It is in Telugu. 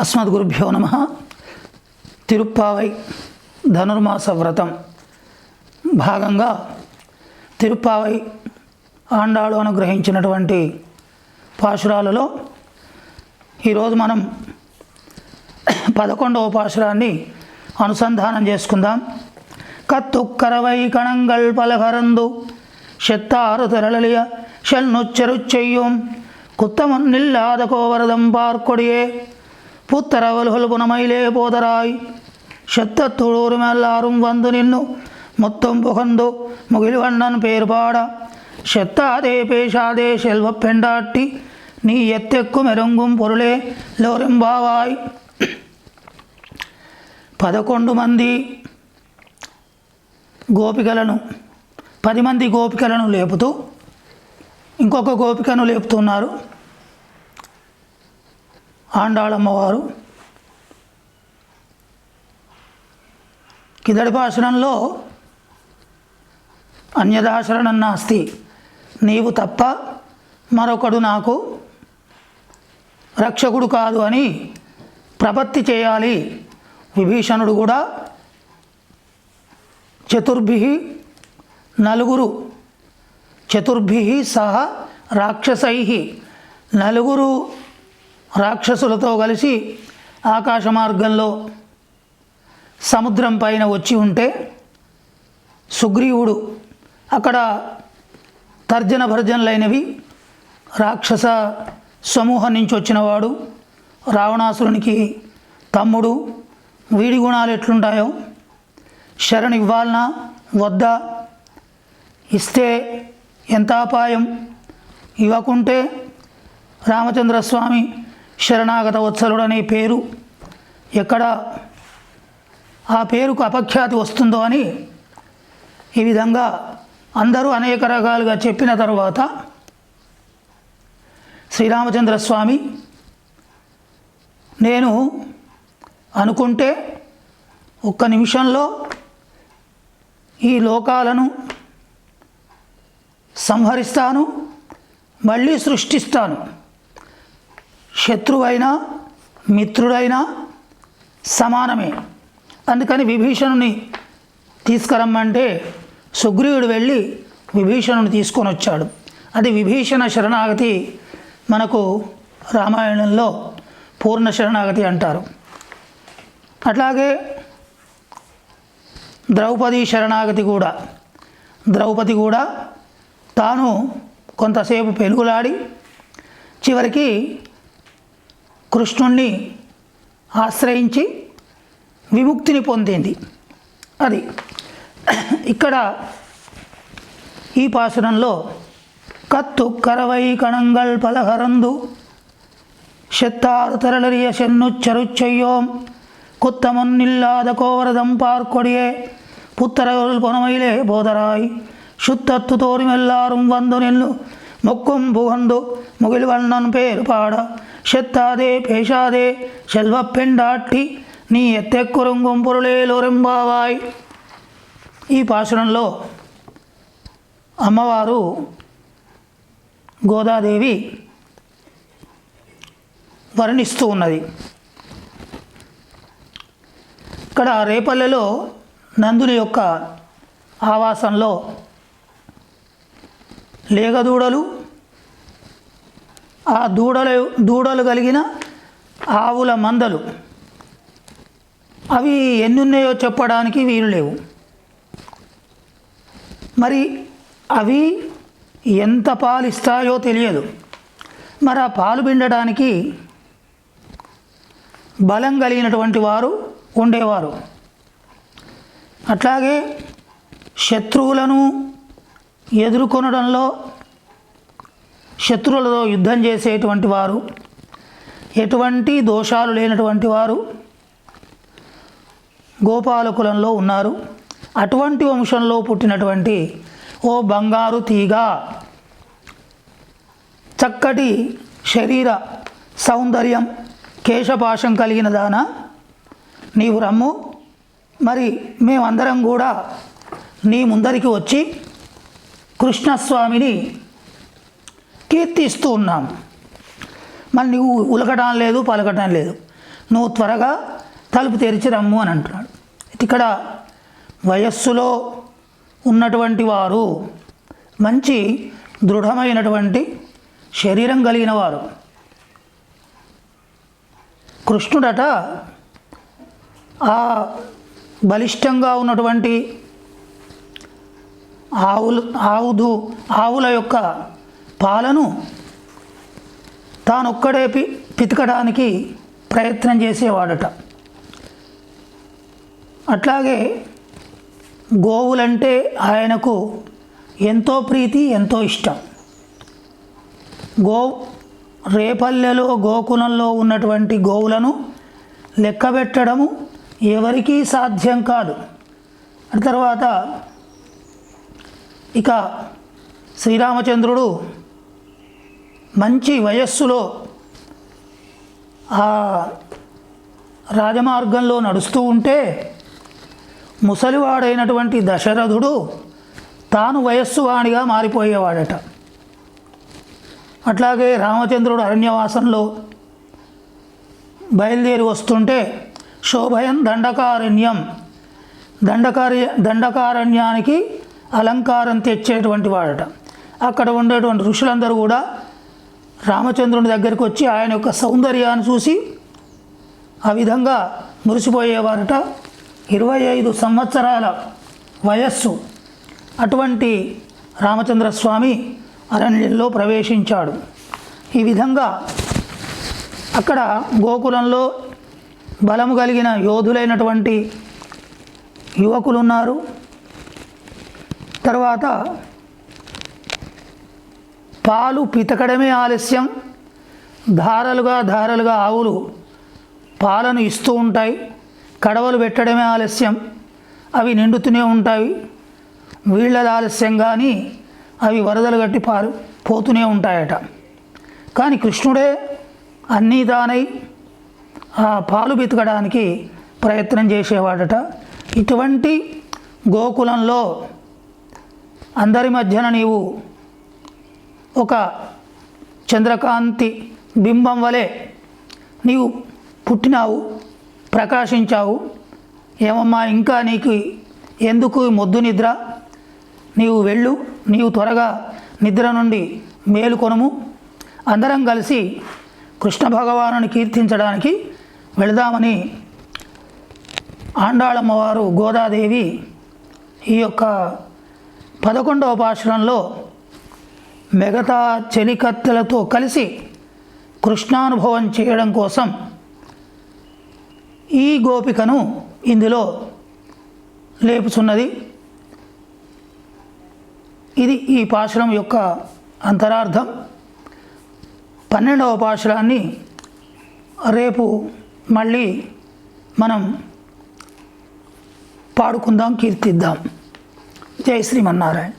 అస్మద్ గురుభ్యో నమ. తిరుప్పావై ధనుర్మాస వ్రతం భాగంగా తిరుప్పావై ఆండాలు అనుగ్రహించినటువంటి పాశురాలలో ఈరోజు మనం పదకొండవ పాశురాన్ని అనుసంధానం చేసుకుందాం. కత్తుక్కరవై కణంగల్ పలహరందు செத்தாறு తెరళలియ செல் நுச்சருச்செய்யும் குத்தமன் నిల్లాదకోవరదం పార్కొడియే புத்தரவல்கள் புனமையிலே போதராய் செத்தத்துளூரும் எல்லாரும் வந்து நின்னு முத்தம் புகந்து முகில்வண்ணன் பேர் பாட செத்தாதே பேசாதே செல்வப் பெண்டாட்டி நீ எத்தெக்கும் ఎరుంగుం పొరులే లోరింబావాయ్ పదకొండు మంది గోపికలను పది మంది గోపికలను లేపుతూ ఇంకొక గోపికను లేపుతున్నారు ఆండాళమ్మవారు. కిదడి భాషణంలో అన్యదాశరణం నాస్తి నీవు తప్ప మరొకడు నాకు రక్షకుడు కాదు అని ప్రపత్తి చేయాలి. విభీషణుడు కూడా చతుర్భి నలుగురు. చతుర్భి సహా రాక్షసై నలుగురు రాక్షసులతో కలిసి ఆకాశ మార్గంలో సముద్రం పైన వచ్చి ఉంటే సుగ్రీవుడు అక్కడ తర్జన భర్జనలైనవి రాక్షస సమూహం నుంచి వచ్చినవాడు రావణాసురునికి తమ్ముడు వీడి గుణాలు ఎట్లుంటాయో శరణి ఇవ్వాలనా వద్దా? ఇస్తే ఎంత అపాయం? ఇవ్వకుంటే రామచంద్రస్వామి శరణాగత వత్సలుడనే పేరు. ఎక్కడ ఆ పేరుకు అపఖ్యాతి వస్తుందో అని ఈ విధంగా అందరూ అనేక రకాలుగా చెప్పిన తర్వాత శ్రీరామచంద్రస్వామి నేను అనుకుంటే ఒక్క నిమిషంలో ఈ లోకాలను సంహరిస్తాను మళ్ళీ సృష్టిస్తాను. శత్రువైనా మిత్రుడైనా సమానమే. అందుకని విభీషణుని తీసుకురమ్మంటే సుగ్రీవుడు వెళ్ళి విభీషణుని తీసుకొని వచ్చాడు. అది విభీషణ శరణాగతి మనకు రామాయణంలో పూర్ణ శరణాగతి అంటారు. అట్లాగే ద్రౌపది శరణాగతి కూడా. ద్రౌపది కూడా తాను కొంతసేపు పెనుగులాడి చివరికి కృష్ణుణ్ణి ఆశ్రయించి విముక్తిని పొందింది అది ఇక్కడ ఈ పాసురంలో కత్తు కరవై కణంగల్ పలహరందు செத்தாறு திரளறிய சென்னுச் செருச்செய்யோம் குத்தமொன்னில்லாத கோவரதம் பார்க்கொடியே புத்தரவர்கள் பொனமையிலே போதராய் சுத்தத்து தோறும் எல்லாரும் வந்து நின்று மொக்கும் புகந்து முகில்வண்ணன் பேர் பாட செத்தாதே பேசாதே செல்வப் பெண்டாட்டி నీ ఎత్తెక్కురుంగుం పొరులేలోరెంబావాయ్ ఈ పాశురంలో అమ్మవారు గోదాదేవి వర్ణిస్తూ ఉన్నది ఇక్కడ రేపల్లెలో నందుని యొక్క ఆవాసంలో లేగదూడలు ఆ దూడలు దూడలు కలిగిన ఆవుల మందలు. అవి ఎన్ని ఉన్నాయో చెప్పడానికి వీలు లేవు. మరి అవి ఎంత పాలు ఇస్తాయో తెలియదు. మరి ఆ పాలు పిండడానికి బలం కలిగినటువంటి వారు ఉండేవారు. అట్లాగే శత్రువులను ఎదుర్కొనడంలో శత్రువులతో యుద్ధం చేసేటువంటి వారు ఎటువంటి దోషాలు లేనటువంటి వారు గోపాలకులంలో ఉన్నారు. అటువంటి వంశంలో పుట్టినటువంటి ఓ బంగారు తీగ చక్కటి శరీర సౌందర్యం కేశపాశం కలిగిన దాన. నీవు రమ్ము. మరి మేమందరం కూడా నీ ముందరికి వచ్చి కృష్ణస్వామిని కీర్తిస్తూ ఉన్నాం. మరి నువ్వు ఉలకటం లేదు పలకటం లేదు. నువ్వు త్వరగా తలుపు తెరిచి రమ్ము అని అంటున్నాడు. ఇక్కడ వయస్సులో ఉన్నటువంటి వారు మంచి దృఢమైనటువంటి శరీరం కలిగిన వారు. కృష్ణుడట ఆ బలిష్టంగా ఉన్నటువంటి ఆవులు ఆవుదు ఆవుల యొక్క పాలను తానొక్కడే పి పితకడానికి ప్రయత్నం చేసేవాడట. అట్లాగే గోవులంటే ఆయనకు ఎంతో ప్రీతి ఎంతో ఇష్టం. గో రేపల్లెలో గోకులంలో ఉన్నటువంటి గోవులను లెక్కబెట్టడము ఎవరికీ సాధ్యం కాదు. తర్వాత ఇక శ్రీరామచంద్రుడు మంచి వయస్సులో ఆ రాజమార్గంలో నడుస్తూ ఉంటే ముసలివాడైనటువంటి దశరథుడు తాను వయస్సువాణిగా మారిపోయేవాడట. అట్లాగే రామచంద్రుడు అరణ్యవాసంలో బయలుదేరి వస్తుంటే శోభయం దండకారణ్యం దండకార్య దండకారణ్యానికి అలంకారం తెచ్చేటువంటి వాడట. అక్కడ ఉండేటువంటి ఋషులందరూ కూడా రామచంద్రుని దగ్గరికి వచ్చి ఆయన యొక్క సౌందర్యాన్ని చూసి ఆ విధంగా మురిసిపోయేవారట. ఇరవై ఐదు సంవత్సరాల వయస్సు అటువంటి రామచంద్ర స్వామి అరణ్యంలో ప్రవేశించాడు. ఈ విధంగా అక్కడ గోకులంలో బలము కలిగిన యోధులైనటువంటి యువకులు ఉన్నారు తర్వాత పాలు పితకడమే ఆలస్యం. ధారలుగా ధారలుగా ఆవులు పాలను ఇస్తూ ఉంటాయి. కడవలు పెట్టడమే ఆలస్యం. అవి నిండుతూనే ఉంటాయి. వీళ్ళది ఆలస్యం కానీ అవి వరదలు గట్టి పారు పోతూనే ఉంటాయట. కానీ కృష్ణుడే అన్నీ దానై ఆ పాలు బితకడానికి ప్రయత్నం చేసేవాడట. ఇటువంటి గోకులంలో అందరి మధ్యన నీవు ఒక చంద్రకాంతి బింబం వలె నీవు పుట్టినావు ప్రకాశించావు. ఏమమ్మా ఇంకా నీకు ఎందుకు మొద్దు నిద్ర? నీవు వెళ్ళు నీవు త్వరగా నిద్ర నుండి మేలుకొనుము అందరం కలిసి కృష్ణ భగవానుని కీర్తించడానికి వెళదామని ఆండాళమ్మవారు గోదాదేవి ఈ యొక్క పదకొండవ పాశ్రంలో మిగతా చెలికత్తెలతో కలిసి కృష్ణానుభవం చేయడం కోసం ఈ గోపికను ఇందులో లేపుచున్నది. ఇది ఈ పాశురం యొక్క అంతరార్థం. పన్నెండవ పాశురాన్ని రేపు మళ్ళీ మనం పాడుకుందాం కీర్తిద్దాం. జై శ్రీమన్నారాయణ.